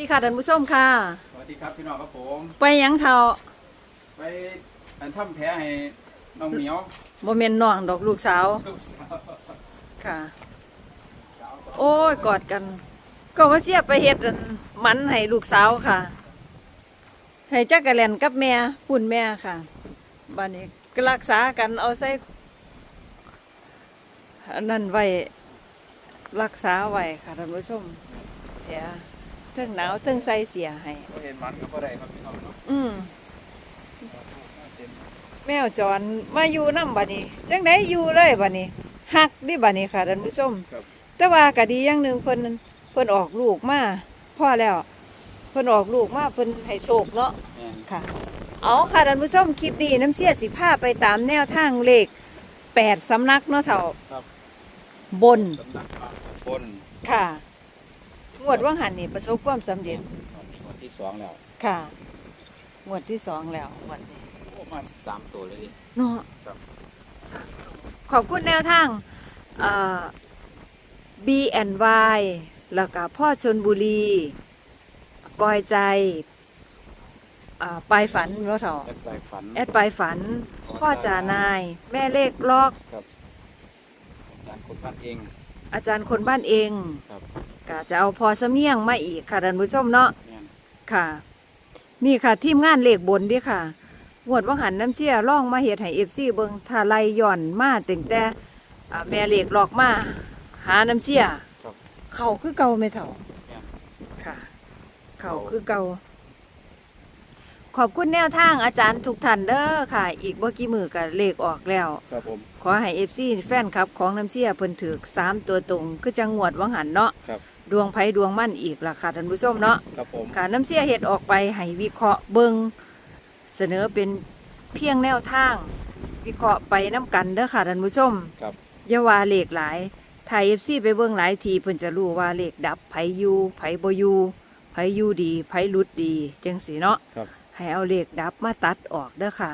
ดีค่ะท่านผู้ชมค่ะ สวัสดีครับพี่น้องครับผม ไปหยังเท่าไปอันทำแผลให้น้องเหมียวบ่แม่นน้องดอกลูกสาวลูกสาวค่ะ โอ้ยกอดกัน ก็ว่าเสียไปเฮ็ดอันหมันให้ลูกสาวค่ะ ให้จักกะแลนกับแม่ปุ่นแม่ค่ะบัดนี้ก็รักษากันเอาใส่อันนั้นไว้รักษาไว้ค่ะท่านผู้ชมแผล เทิงหนาวเทิงใส่เสียให้ก็เห็นมันก็บ่ได้ครับพี่น้องเนาะอืมเต็มแมวจรมาอยู่น้ำบัดนี้จังไดอยู่เลยบัดนี้หักดิบัดนี้ค่ะท่านผู้ชมครับแต่ว่าก็ดีอย่างหนึ่งเพิ่นเพิ่นออกลูกมาพ่อแล้วเพิ่นออกลูกมาเพิ่นให้โชคเนาะแม่นค่ะ เอาค่ะท่านผู้ชมคลิปนี้น้ำเสียสิพาไปตามแนวทางเลขแปดสำนักเนาะเถ่าครับบนสำนักพระบนค่ะ งวดว่างหันนี่ประสบความสำเร็จวันที่สองแล้วค่ะงวดที่สองแล้วงวดนี้โอ้มาสามตัวเลยดิ เนาะครับ สามตัวขอบคุณแนวทางเอ่อ B&Y แล้วก็พ่อชนบุรีกอยใจอ่าปลายฝันว่าเถาแอดไปฝันแอดปลายฝัน พ่อจ่านาย แม่เลขลอก ครับอาจารย์คนบ้านเอง อาจารย์คนบ้านเอง ครับ ก็จะเอาพอสำเนียงมาอีกค่ะท่านผู้ชมเนาะแม่นค่ะ นี่ค่ะทีมงานเลขบนเดิค่ะงวดว่างหันน้ำเชี่ยล่องมาเฮ็ดให้เอฟซีเบิงทาไลย่อนมาตั้งแต่อ่าแม่เลขหลอกมาหาน้ำเชี่ยครับ เขาคือเก่าไม่เท่าแม่นค่ะ เขาคือเก่า ขอบคุณแนวทางอาจารย์ทุกท่านเด้อค่ะ อีกบ่กี่มือกับเลขออกแล้ว ครับผม ขอให้เอฟซีแฟนคลับของน้ำเชี่ยเพิ่นถือสามตัวตรง คือจังงวดว่างหันเนาะครับ ดวงไผดวงมั่นอีกล่ะค่ะท่านผู้ชมเนาะครับผมค่ะน้ำเสียเห็ดออกไปให้วิเคราะห์เบิงเสนอเป็นเพียงแนวทาง วิเคราะห์ไปน้ำกันเด้อค่ะท่านผู้ชมครับอย่าว่าเลขหลายไทยเอฟซีไปเบิ่งหลายทีเพิ่นจะรู้ว่าเลขดับไผอยูไผบ่อยูไผอยูดีไผหลุดดีจังสีเนาะครับ ให้เอาเลขดับมาตัดออกเด้อค่ะ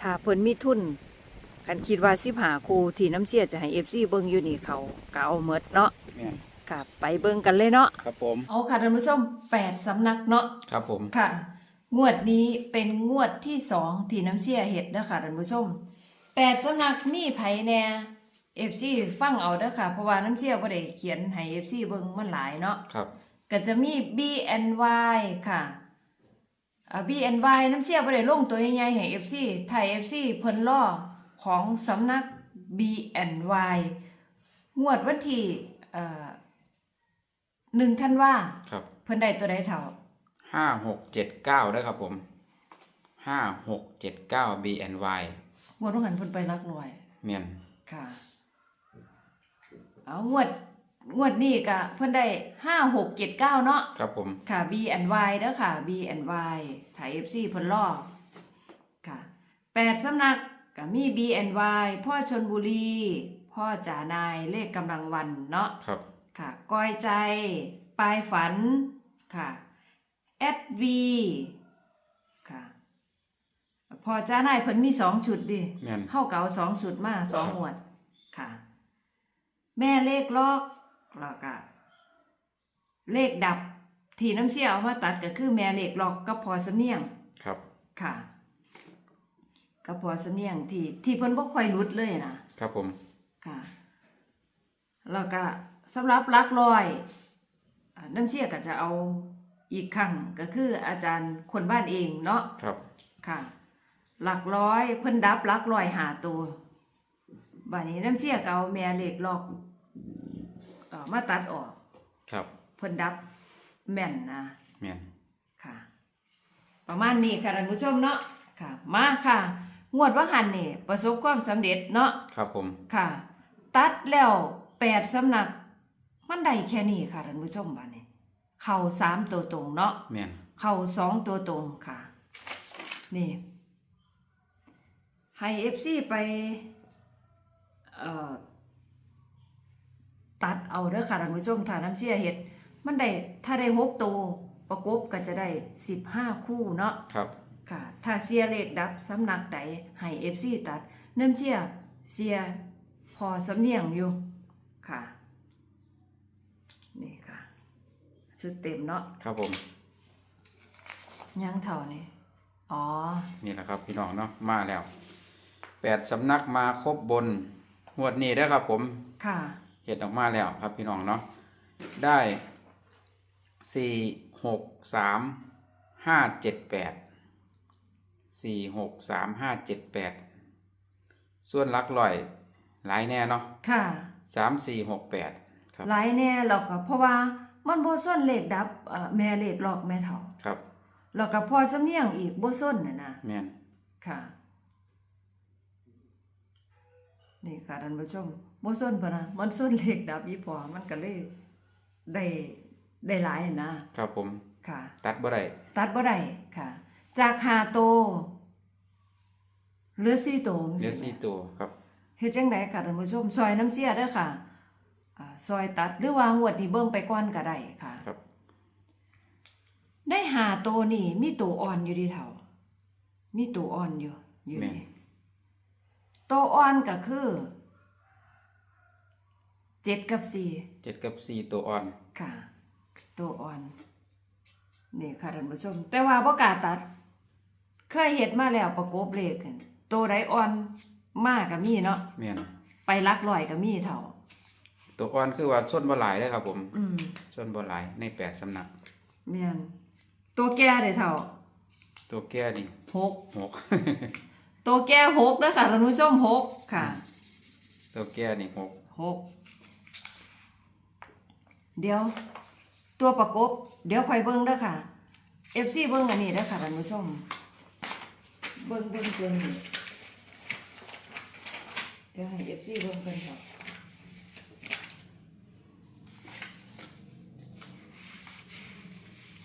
ถ้าเพิ่นมีทุนกันคิดว่าสิบหาครูที่น้ำเสียจะให้เอฟซีเบิ่งอยู่นี่เขาก็เอาเมดเนาะแม่น ค่ะ ไปเบิ่งกันเลยเนาะครับผมเอาค่ะท่านผู้ชมแปดสำนักเนาะครับผมค่ะ งวดนี้เป็นงวดที่สองที่น้ำเสียเห็ดเด้อค่ะท่านผู้ชมแปดสำนักมีไผแน่เอฟซีฟังเอาเด้อค่ะ เพราะว่าน้ำเสียบ่ได้เขียนให้เอฟซีเบิ่งมันหลายเนาะครับก็จะมี B N Y ค่ะอ่า B N Y น้ำเสียบ่ได้ลงตัวใหญ่ๆให้ FC ไทย FC เพิ่นล่อของสำนัก B N Y งวดวันที่เอ่อ 1ธันวาครับเพิ่นได้ตัวใดเท่าห้าหกเจ็ดเก้าได้ครับผมห้าหกเจ็ดเก้า BNY งวดวันหันเพิ่นไปรักรวย เมียนค่ะ เอางวดงวดนี้ก็เพิ่นได้ห้าหกเจ็ดเก้าเนาะ ครับผม ค่ะ B and Y เด้อค่ะ B and Y ถ่าย FC เพิ่นล่อค่ะแปดสำนักก็มี B and Y พ่อชนบุรี พ่อจ่านายเลขกำลังวันเนาะ ครับ ค่ะก้อยใจปลายฝันค่ะแอดวีค่ะพอจ้านายเพิ่นมีสองชุดดิเมียนเฮาเก่าสองชุดมาสองหมวดค่ะ แม่เลขลอกแล้วก็เลขดับ ที่น้ำเชี่ยเอามาตัดก็คือแม่เลขลอกกับพอสำเนียง ครับ ค่ะกับพอสำเนียงที่ที่เพิ่นบ่ค่อยหลุดเลยนะครับผม ค่ะ แล้วก็ สำหรับหลักร้อยอ่าน้ำเชี่ยก็จะเอาอีกครั้งก็คืออาจารย์คนบ้านเองเนาะครับค่ะหลักร้อยเพิ่นดับหลักร้อยหาตัวบัดนี้น้ำเชี่ยก็เอาแม่เหล็กลอกเอ่อมาตัดออก ครับเพิ่นดับแม่นนะเมียนค่ะ ประมาณนี้ค่ะท่านผู้ชมเนาะค่ะ มาค่ะ งวดว่าหันนี่ประสบความสำเร็จเนาะครับผมค่ะ ตัดแล้วแปดสำนัก มันได้แค่นี้ค่ะท่านผู้ชมบ้านนี้เข่าสามตัวตรงเนาะเมียนเข่าสองตัวตรงค่ะ นี่ให้เอฟซีไปเอ่อตัดเอาเด้อค่ะท่านผู้ชมถ้าน้ำเชี่ยเห็ด มันได้ถ้าได้หกตัวประกบก็จะได้สิบห้าคู่เนาะ ครับ ค่ะ ถ้าเสียเลขดับสำนักใดให้เอฟซีตัด เนื่องเชียเสียพอสำเนียงอยู่ ค่ะ นี่ค่ะ สุดเต็มเนาะครับผม ยังเท่านี่อ๋อ นี่แหละครับพี่น้องเนาะมาแล้วแปดสำนักมาครบบนงวดนี้ได้อครับผม ค่ะ เห็ดออกมาแล้วครับพี่น้องเนาะได้สี่หกสามห้าเจ็ดแปดสี่หกสามห้าเจ็ดแปดส่วนหลักลอยหลายแน่เนาะค่ะสามสี่หกแปดครับ หลายแน่แล้วก็เพราะว่า มันบ่ส้นเลขดับเอ่อแม่เลขหลอกแม่เฒ่าครับแล้วก็พอสำเนียงอีกบ่ส้นน่ะนะแม่นค่ะ นี่ค่ะท่านผู้ชมบ่ส้นพะนะมันส้นเลขดับอีพอมันก็เลยได้ได้หลายน่ะนะครับผมค่ะ ตัดบ่ได้ตัดบ่ได้ค่ะ จากหาโตวเหลือ4โตวเหลือสี่ตัวครับเฮ็ดจังไดค่ะท่านผู้ชมซอยน้ำเสียเด้อค่ะอ่า ซอยตัดหรือว่างวดนี้เบิ่งไปก่อนก็ได้ค่ะ ครับ ได้หาตัวนี่มีตัวอ่อนอยู่ดีเท่า มีตัวอ่อนอยู่อยู่แม่น นี่ตัวอ่อนก็คือเจ็ดกับสี่เจ็ดกับสี่ตัวอ่อน ค่ะ ตัวอ่อนนี่ค่ะท่านผู้ชม แต่ว่าบ่กล้าตัด เคยเห็ดมาแล้วประกบเลขกันตัวใดอ่อนมากก็มีเนาะ แม่นไปหลักร้อยก็มีเท่า ตัวอ่อนคือว่าส้นบ่หลายเด้อครับ ผมอืมส้นบ่หลายในแปดสำนัก แม่นตัวแก่ได้เท่าตัวแก่นี่หกหก ตัวแก่หกเด้อค่ะท่านผู้ชมหกค่ะตัวแก่นี่หกหกเดี๋ยว ตัวประกบ เดี๋ยวคอยเบิ้งเด้อค่ะ FC เบิ้งอันนี้เด้อค่ะท่านผู้ชม เบิ้งเบิ้งตัวนี้เดี๋ยวให้ FC เบิ้งเพิ่นค่ะ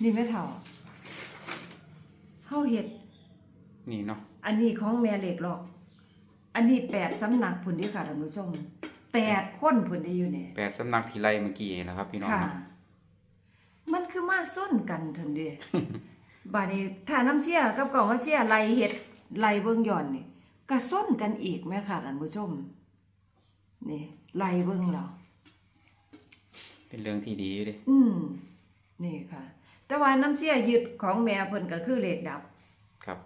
นี่แม่เฒ่าเฮาเฮ็ด นี่เนาะอันนี้ของแม่เหล็กหรอก อันนี้แปดสำนักพุ่นเดีค่ะท่านผู้ชมแปดคนพุ่นที่อยู่เนี่ยแปดสำนักที่ไล่เมื่อกี้นะครับ พี่น้องค่ะ มันคือมาส้นกันทันเดีบาดนี้ถ้าน้ำเสียกับกล่องน้ำเสียไล่เห็ดไล่เบิ่งย่อนนี่ก็ส้นกันอีกแม่ค่ะท่านผู้ชมนี่ไล่เบิ่งเราเป็นเรื่องที่ดีอยู่เดิอืมนี่ค่ะ แต่ว่าน้ำเสียยึดของแม่เพิ่นก็คือเลขดับครับ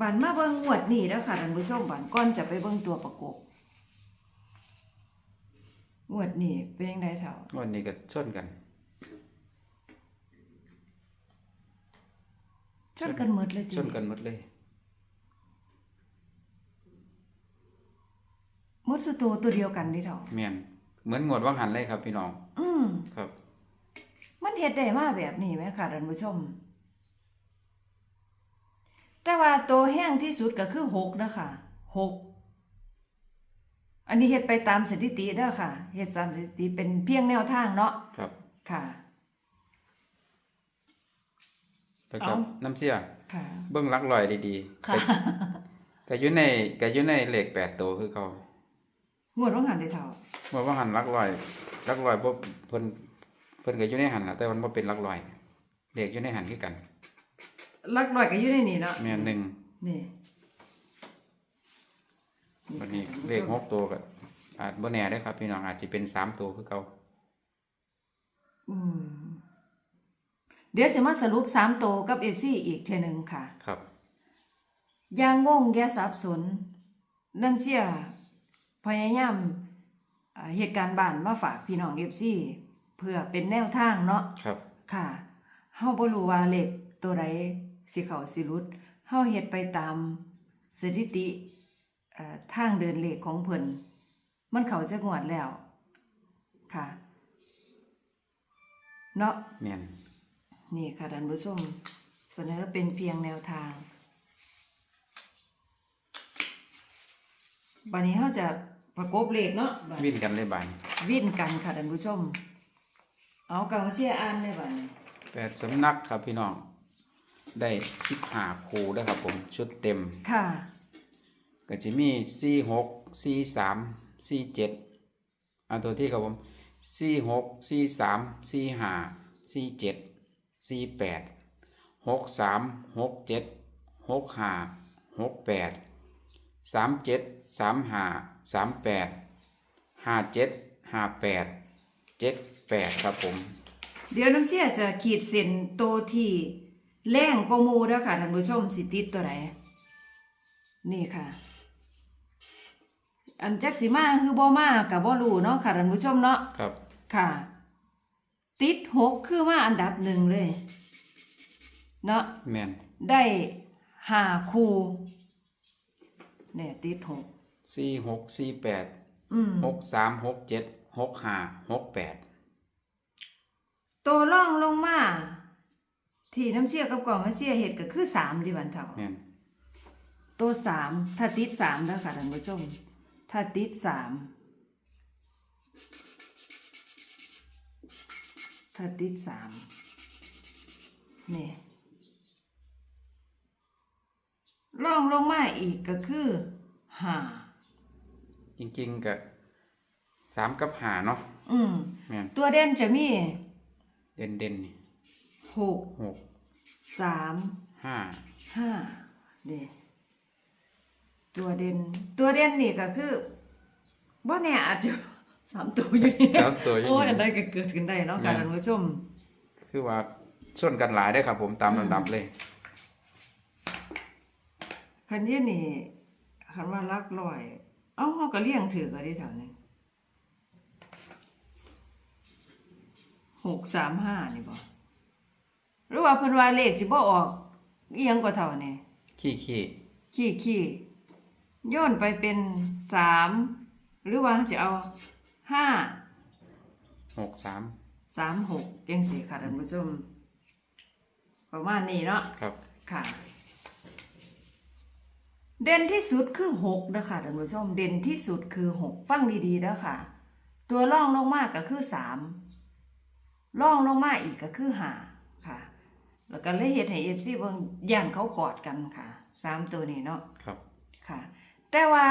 บันมาเบิ่งงวดนี้แล้วค่ะท่านผู้ชมบันก่อนจะไปเบิ่งตัวประกบงวดนี้เป็นยังไงเท่าวันนี้ก็ส้นกันชนกันหมดเลยทีส้นกันหมดเลยหมดสุดตัวตัวเดียวกันนี่เท่าแม่นเหมือนงวดว่างหันเลยครับพี่น้อง อืมครับ มันเฮ็ดได้มาแบบนี้ไหมค่ะท่านผู้ชม แต่ว่าตัวแห้งที่สุดก็คือหกนะคะหกอันนี้เฮ็ดไปตามสถิติเด้อค่ะเฮ็ดตามสถิติเป็นเพียงแนวทางเนาะครับค่ะ แล้วก็เอ้าน้ำเสียค่ะ เบิ้งหลักลอยดีๆค่ะก็ก็อยู่ในก็อยู่ในเลขแปดตัวคือเขางวดว่างหันได้เท่างวดว่างหันหลักลอยหลักลอยบ่เพิ่น เพิ่นก็อยู่ในหันล่ะแต่มันบ่เป็นหลักลอยเลขอยู่ในหันคือกันลักลอยก็อยู่ในนี่เนาะแม่นหนึ่งนี่วันนี้เลขหกตัวก็อาจบ่แน่เด้อครับพี่น้องอาจจะเป็นสามตัวคือเขาอืมเดี๋ยวสิมาสรุปสามตัวกับ FC อีกเทื่อหนึงค่ะ ครับอย่างงงอย่าสับสน นั่นเสียพยายามอ่าเหตุการณ์บ้านมาฝากพี่น้อง FC เพื่อเป็นแนวทางเนาะครับค่ะเฮาบ่รู้ว่าเลขตัวใดสิเข้าสิหลุดเฮาเฮ็ดไปตามสถิติเอ่อทางเดินเลขของเพิ่นมันเข้าจักงวดแล้ว ค่ะเนาะ แม่นนี่ค่ะท่านผู้ชมเสนอเป็นเพียงแนวทาง บัดนี้เราจะประกบเลขเนาะบัดวิ่นกันเลยบานวิ่นกันค่ะท่านผู้ชม เอากำเชียอ่านเลยบัดนี้แปดสำนักครับพี่น้อง ได้สิบห้าคูเด้อครับผมชุดเต็ม ค่ะ ก็จะมีสี่หกสี่สามสี่เจ็ดอันตัวที่ครับผมสี่หกสี่สามสี่ห้าสี่เจ็ดสี่แปดหกสามหกเจ็ดหกห้าหกแปดสามเจ็ดสามห้าสามแปดห้าเจ็ดห้าแปดเจ็ด แปดครับผม เดี๋ยวน้ำเชียจะขีดเส้นโตวที่แรงกว่าหมูเด้อค่ะท่านผู้ชมสิติดตัวไหนนี่ค่ะ อันจักสิมาคือบ่มากับบ่รู้เนาะค่ะท่านผู้ชมเนาะครับ ค่ะ ติดหกคือมาอันดับหนึ่งเลย เนาะแมนได้ห้าคู่เนี่ยติดหกสี่หกสี่แปดอืมหกสามหกเจ็ดหกห้าหกแปด ตัวร่องลงมาที่น้ำเชี่ยกับกล่องน้ำเชี่ยเห็ดก็คือสามดิบันเถาแมนตัวสามถ้าติดสามแล้วค่ะท่านผู้ชมถ้าติดสามถ้าติดสามนี่ล่องลงมาอีกก็คือห้าจริงๆกับสามกับห้าเนาะอืม แมนตัวเด่นจะมี เด่นเด่นๆนี่หกหกสามห้าห้าเด่ตัวเด่นตัวเด่นนี่ก็คือบ่แน่อาจจะสามตัวอยู่นี่สามตัวยังโอ้ยไงอันใดก็เกิดขึ้นได้เนาะค่ะแม่นท่านผู้ชม คือว่าส่วนกันหลายได้อครับ ผมตามลำดับเลยคันนี้นี่คันว่ารักลอย เอ้าเฮาก็เลี้ยงถือก็ได้แถวนี้ หกสามห้านี่บ่หรือว่าเพิ่นว่าเลขสิบ่ออกอีหยังกว่าเท่านี่ขี้ขี้ขี้ขี้โย่นไปเป็นสามหรือว่าจะเอาห้าหกสามสามหกยังสี่ค่ะท่านผู้ชมประมาณนี้เนาะครับค่ะ เด่นที่สุดคือหกนะคะท่านผู้ชมเด่นที่สุดคือหกฟังดีๆนะค่ะ ตัวล่องลงมากก็คือสาม ล่องลงมาอีกก็คือห้าค่ะ แล้วก็เลยเฮ็ดให้เอฟซีเบิ่งย่านเขากอดกันค่ะสามตัวนี้เนาะครับค่ะ แต่ว่า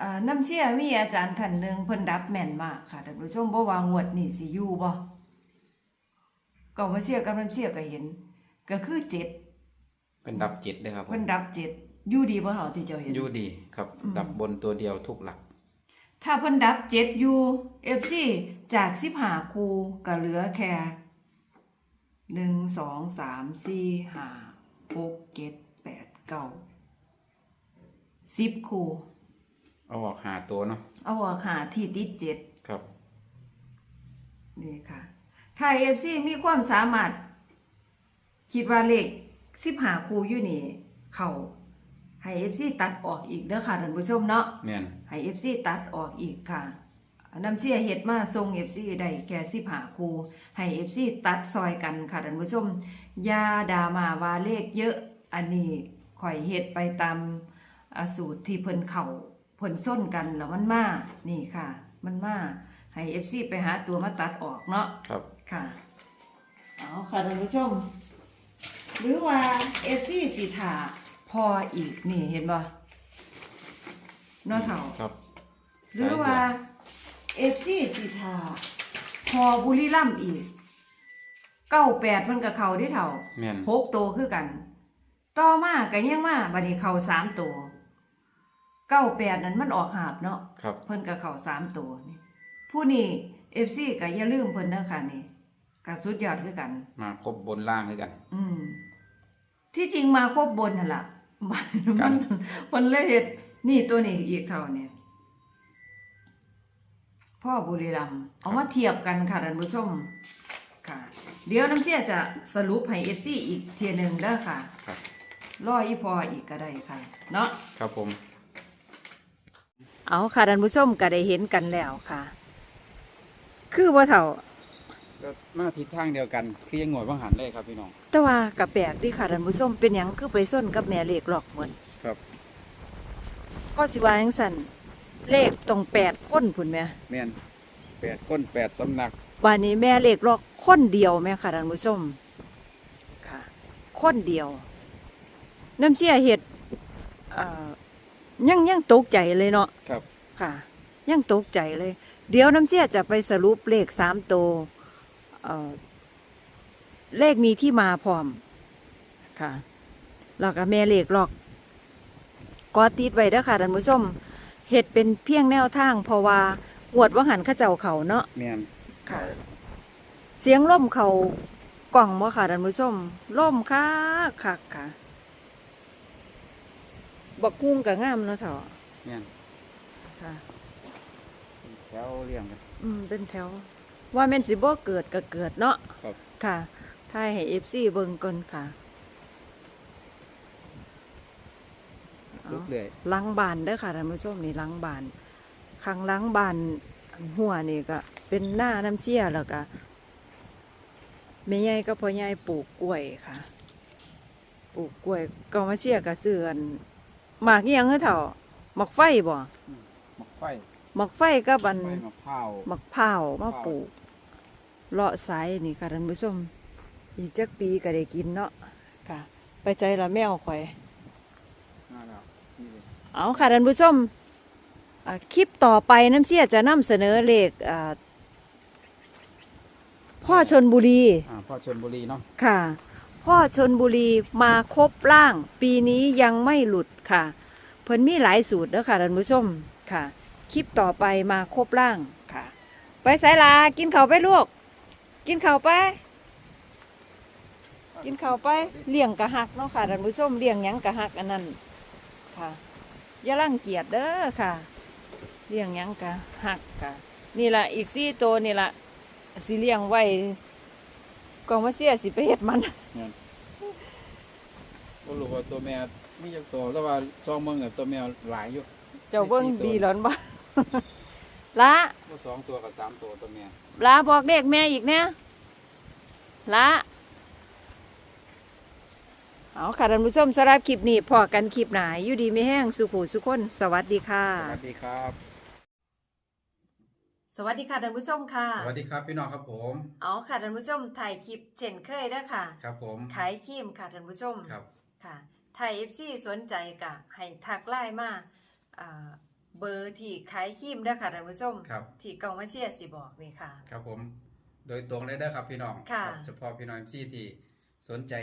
อ่าน้ำเชี่ยมีอาจารย์ท่านหนึ่งเพิ่นดับแม่นมากค่ะท่านผู้ชมบ่ว่างวดนี่สิอยู่บ่ก็มาเชี่ยกับน้ำเชี่ยก็เห็น ก็คือเจ็ดเป็นดับเจ็ดเลยครับผมเพิ่นดับเจ็ดอยู่ดีบ่เฮาที่เจ้าเห็นอยู่ดีครับอืมดับบนตัวเดียวทุกหลัก ถ้าเพิ่นดับเจ็ดอยู่ FC จาก15คู่ก็เหลือแค่หนึ่งสองสามสี่ห้าหกเจ็ดแปดเก้าสิบคู่เอาออกหาตัวเนาะเอาหัวขาที่ติดเจ็ดครับ นี่ค่ะ ถ้าเอฟซีมีความสามารถ คิดว่าเลขสิบหาคูอยู่นี่ เขา ให้เอฟซีตัดออกอีกเด้อค่ะท่านผู้ชมเนาะแม่นให้เอฟซีตัดออกอีกค่ะน้ำเชี่ยเฮ็ดมาทรงเอฟซีได้แค่สิบหาคูให้เอฟซีตัดซอยกันค่ะท่านผู้ชมอยาดามาว่าเลขเยอะอันนี้ข่อยเฮ็ดไปตามอ่าสูตรที่เพิ่นเข่าเพิ่นส้นกันแล้วมันมานี่ค่ะ มันมาให้เอฟซีไปหาตัวมาตัดออกเนาะครับค่ะเอาค่ะท่านผู้ชม หรือว่าเอฟซีสีถา พออีกนี่เห็นบ่เนอเถ่าครับหรือว่าเอฟซีสีทาพอบุรีรัมย์อีกเก้าแปดเพิ่นกับเขาได้เท่าแม่นหกโตวคือกัน ต่อมาก็ยังมาบัดนี้เขาสามตัวเก้าแปดนั้นมันออกหาบเนาะครับเพิ่นกับเขาสามตัวนี่ผู้นี้เอฟซีก็อย่าลืมเพิ่นเด้อค่ะนี่ก็สุดยอดคือกัน มาครบบนล่างด้วยกัน อืมที่จริงมาครบบนนั่นล่ะ มันกัมันน มันเลยเฮ็ดนี่ตัวนี้อีกเท่าเนี่ยพ่อบุรีรัมย์เอามาเทียบกันค่ะท่านผู้ชมค่ะ เดี๋ยวน้ำเชี่ยจะสรุปให้เอฟซีอีกเทียหนึ่งเด้อค่ะครับ รออีพออีกก็ได้ค่ะ เนาะ ครับผม เอาค่ะท่านผู้ชมก็ได้เห็นกันแล้วค่ะ คือว่าเท่า ก็มาทิศทางเดียวกันคือยังหงวยบังหันเลยครับพี่น้อง แต่ว่ากับแปลกดีค่ะท่านผู้ชมเป็นหยังคือไปส้นกับแม่เลขหลอกเหมือนครับ ก็สิว่าจังสั่นเลขตรงแปดคนพุ่นแม่แม่นแปดคนแปดสำนักวันนี้แม่เลขหลอกคนเดียวแม่ค่ะท่านผู้ชมค่ะ คนเดียว น้ำเชี่ยเห็ดเอ่อยังยังตกใจเลยเนาะ ครับ ค่ะ ยังตกใจเลย เดี๋ยวน้ำเชี่ยจะไปสรุปเลขสามตัว เอ่อเลขมีที่มาพร้อมค่ะแล้วก็แม่เลขหลอกก็ติดไว้เด้อค่ะท่านผู้ชมเห็ดเป็นเพียงแนวทาง เพราะว่าหวดว่าหันเข้าเจ้าเขาเนาะแม่นค่ะ เสียงล่มเขากล่องบ่ค่ะท่านผู้ชมล่มคักคักค่ะบักกุ้งก็งามเนาะเถาะแม่นค่ะ แถวเรียงกัน อืม เป็นแถว ว่าแม่นสิบ่เกิดก็เกิดเนาะครับ ค่ะทายให้ FC เบิ่งก่อนค่ะลุกเลยหลังบานเด้อค่ะท่านผู้ชมนี่หลังบานข้างหลังบานหัวนี่ก็ เป็นหน้าน้ำเสียแล้วก็แม่ใหญ่ก็พ่อใหญ่ปลูกกล้วยค่ะ ปลูกกล้วยก็มาเสียก็ซื้ออันหมากอีหยังเฮ้อเฒ่าหมากไฟบ่หมักไฟหมากไฟกับอันไฟมะพร้าวหมากพร้าวมาปลูก เลาะสายนี่ค่ะท่านผู้ชมอีกจักปีก็ได้กินเนาะค่ะ ไปใจละแมวข่อย มาแล้วนี่เลยเอาค่ะท่านผู้ชมอ่าคลิปต่อไปน้ำเสียจะนำเสนอเลขอ่าพ่อชนบุรี อ่าพ่อชนบุรีเนาะค่ะ พ่อชนบุรีมาครบร่าง ปีนี้ยังไม่หลุดค่ะ เพิ่นมีหลายสูตรเด้อค่ะท่านผู้ชมค่ะ คลิปต่อไปมาครบร่างค่ะ ไปสายลากินข้าวไปลูก กินข้าวไป กินข้าวไปเลี้ยงกะหักเนาะค่ะท่านผู้ชมเลี้ยงหยังกะหักอันนั้นค่ะอย่ารังเกียจเด้อค่ะเลี้ยงหยังกะหักค่ะ นี่ละอีกสี่ตัวนี่ละสิเลี้ยงไว้กองมาเสียสิไปเฮ็ดมันบ่รู้ว่าตัวแม่มีจักตัวแต่ว่าซองเมืองเนี่ยตัวแม่หลายอยู่ เจ้าเบิ้งดีหลอนบ่ ละบ่สองตัวกับสามตัวตัวแม่ลาบอกเด็กแม่อีกเนี่ยละเอาค่ะท่านผู้ชมสำหรับคลิปนี้พอกันคลิปหนาอยู่ดีไม่แห้งสุขูสุขคนสวัสดีค่ะ สวัสดีครับ สวัสดีค่ะท่านผู้ชมค่ะ สวัสดีครับพี่น้องครับผม เอาค่ะท่านผู้ชมถ่ายคลิปเช่นเคยเด้อค่ะ ครับผม ขายครีมค่ะท่านผู้ชม ครับ ค่ะไทยเอฟซีสนใจกะให้ทักไลน์มาอ่า เบอร์ที่ขายครีมเด้อค่ะท่านผู้ชมครับ ที่กองมาเชียร์สิบอกนี่ค่ะ ครับผม โดยตรงเลยเด้อครับพี่น้องค่ะรับเฉพาะพี่น้องที่ที่สนใจ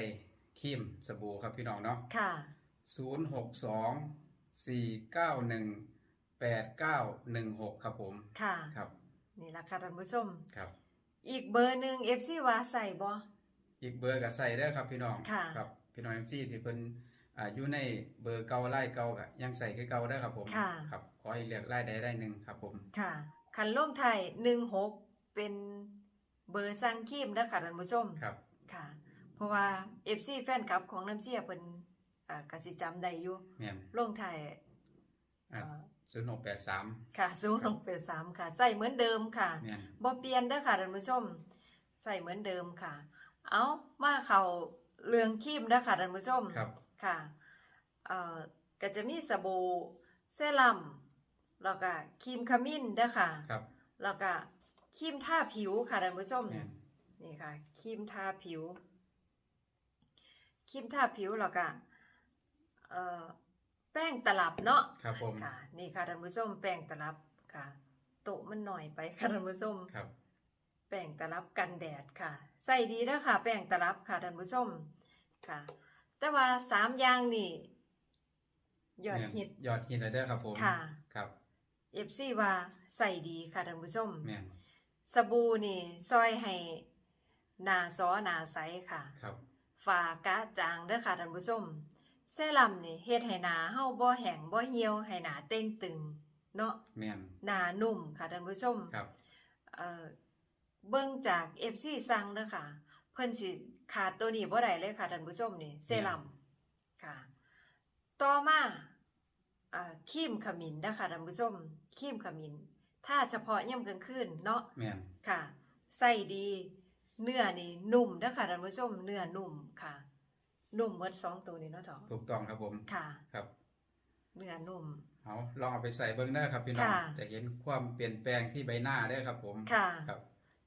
ครีมสบู่ครับพี่น้องเนาะค่ะ ศูนย์หกสองสี่เก้าหนึ่งแปดเก้าหนึ่งหกครับผมค่ะ ครับนี่ละค่ะท่านผู้ชม ครับ อีกเบอร์หนึ่งเอฟซีว่าใส่บ่อีกเบอร์ก็ใส่ได้อครับพี่น้องค่ะ ครับพี่น้องเอ็มซีที่เพิ่น อ่าอยู่ในเบอร์เก่าไล่เก่าก็ยังใส่คือเก่าได้อครับผมค่ะครับขอให้เลือกไล่ใดได้หนึ่งครับผมค่ะคันลงไทยหนึ่งหกเป็นเบอร์สั่งครีมเด้อค่ะท่านผู้ชมครับค่ะ เพราะว่าเอฟซีแฟนคลับของน้ำเชียร์เพิ่นอ่ากสิจำได้อยู่แม่นลงไทยอ่าศูนย์หกแปดสามค่ะศูนย์ลงเป็นสามค่ะ ใส่เหมือนเดิมค่ะแม่นบ่เปลี่ยนเด้อค่ะท่านผู้ชม ใส่เหมือนเดิมค่ะ เอามาเข้าเรื่องครีมเด้อค่ะท่านผู้ชมครับ ค่ะเอ่อก็จะมีสบู่เซรั่มแล้วก็ครีมขมิ้นเด้อค่ะครับแล้วก็ครีมทาผิวค่ะท่านผู้ชมแม่นนี่ค่ะครีมทาผิวครีมทาผิวแล้วก็เอ่อแป้งตลับเนาะครับผมค่ะ นี่ค่ะท่านผู้ชมแป้งตลับค่ะ โตะมันหน่อยไปค่ะท่านผู้ชม ครับ แป้งตลับกันแดดค่ะ ใส่ดีนะค่ะแป้งตลับค่ะท่านผู้ชมค่ะ แต่ว่าสามอย่างนี่ยอดแม่นฮิตยอดฮิตเลยเด้อครับผมค่ะครับเอฟซีว่าใส่ดีค่ะท่านผู้ชมแม่นสบู่นี่ซอยให้หนาซอหนาใสค่ะ ครับฝากะจางเด้อค่ะท่านผู้ชมเซรั่มนี่เฮ็ดให้หนาเฮาบ่แห้งบ่เหี่ยวให้หนาเต่งตึง เนาะแม่นหนานุ่มค่ะท่านผู้ชมครับ เอ่อเบิ่งจาก FC สั่งเด้อค่ะ เพิ่นสิขาดตัวนี้บ่ได้เลยค่ะท่านผู้ชมนี่เซรั่มค่ะ ต่อมาอ่าครีมขมิ้นนะคะท่านผู้ชมครีมขมิ้น ถ้าเฉพาะย่ำกลางคืนเนาะแม่นค่ะ ใส่ดี เนื้อนี่นุ่มเด้อค่ะท่านผู้ชม เนื้อนุ่มค่ะ นุ่มหมดสองตัวนี้เนาะเถาะถูกต้องครับผมค่ะครับ เนื้อนุ่มเอาลองเอาไปใส่เบิ้งเด้อครับพี่น้องค่ะจะเห็นความเปลี่ยนแปลงที่ใบหน้าเด้อครับผมค่ะครับ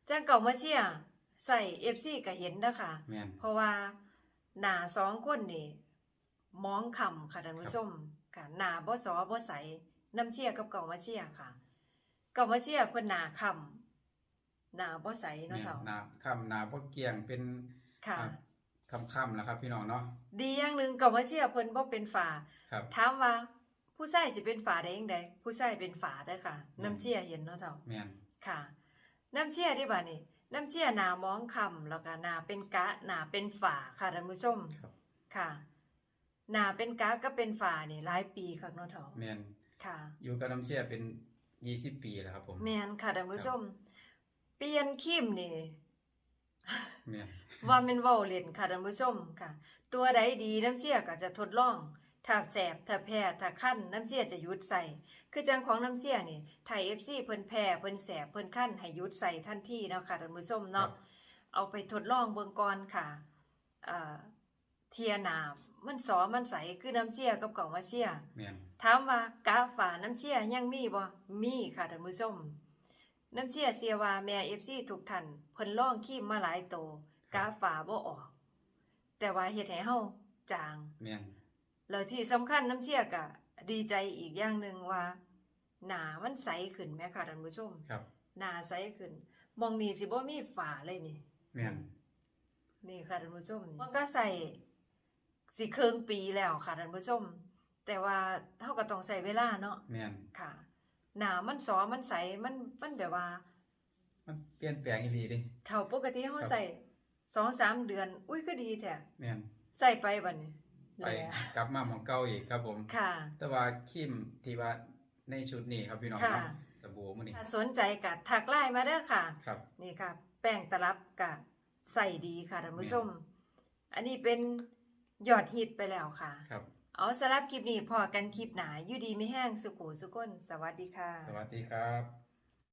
จ้างเก่ามาเชียร์ ใส่ FC ก็เห็นเด้อค่ะแม่น เพราะว่าหนาสองคนนี่มองคำค่ะท่านผู้ชมค่ะหนาบ่สอบ่ใสน้ำเชี่ยกับเก่ามาเชี่ยค่ะ เก่ามาเชี่ยเพิ่นหนาคำหนาบ่ใสเนาะแม่นเฒ่าหนาคำหนาพวกเกียงเป็นค่ะ คำคำๆแล้วครับ พี่น้องเนาะดีอย่างหนึงเก่ามาเชี่ยเพิ่นบ่เป็นฝา ครับ ถามว่าผู้ชายสิเป็นฝาได้จังไดผู้ชายเป็นฝาได้อค่ะน้ำเชี่ยเห็นเนาะเฒ่าแม่นค่ะ น้ำเชี่ยที่บ้านนี่ น้ำเชี่ยหนามองคำแล้วก็หนาเป็นกะหนาเป็นฝาค่ะท่านผู้ชมครับค่ะหนาเป็นกะก็เป็นฝานี่หลายปีค่ะเนาะเถาแมนค่ะ อยู่กับน้ำเชี่ยเป็นยี่สิบปีแล้วครับผมแมนค่ะท่านผู้ชม เปลี่ยนคิมนี่แมนว่าแม่นเว้าเล่นค่ะท่านผู้ชมค่ะ ตัวใดดีน้ำเชี่ยก็จะทดลอง ถ้าแสบถ้าแพ้ถ้าคั้นน้ำเชี่ยจะหยุดใส่ คือจังของน้ำเชี่ยนี่ไทย FC เพิ่นแพ้เพิ่นแสบเพิ่นคั้นให้หยุดใส่ทันทีเนาะค่ะท่านผู้ชมครัเนาะบเอาไปทดลองเบิ่งก่อนค่ะอ่าเทียหนามันสอมันใสคือน้ำเชี่ยกับกล่องว่าเชี่ยแมนถามว่ากาฝาน้ำเชี่ยยังมีบ่มีค่ะท่านผู้ชมน้ำเชี่ยเสียว่าแม่ FC ทุกท่านเพิ่นลองคีมมาหลายโตกาฝาบ่ออก แต่ว่าเฮ็ดให้เฮาจางแมน แล้วที่สำคัญน้ำเชี่ยก็ดีใจอีกอย่างหนึ่งว่า หนามันใสขึ้นแม่ค่ะท่านผู้ชมครับ หนาใสขึ้น มองนี่สิบ่มีฝาเลยนี่แมนนี่ค่ะท่านผู้ชมมันก็ใส่สิเครื่องปีแล้วค่ะท่านผู้ชม แต่ว่าเฮาก็ต้องใส่เวลาเนาะแมนค่ะ หนามันสอมันใสมันมันแบบว่า มันเปลี่ยนแปลงอีหลีดิเท่าปกติเฮาครับใส่สองสามเดือน อุ้ยก็ดีแท้แมนใส่ไปบัดนี้ ไปแล้วกลับมาหมองเก่าอีกครับผมค่ะ แต่ว่าครีมที่ว่าในชุดนี้ครับพี่น้องค่ะเนาะสบู่มื้อนี้ถ้าสนใจก็ทักไลน์มาเด้อค่ะ ครับ นี่ค่ะ แป้งตลับกะใส่ดีค่ะท่านผู้ชม อันนี้เป็นยอดฮิตไปแล้วค่ะ ครับเอาสำหรับคลิปนี้พอกันคลิปหนาอยู่ดีไม่แห้งสุขุสุก้นสวัสดีค่ะ สวัสดีครับ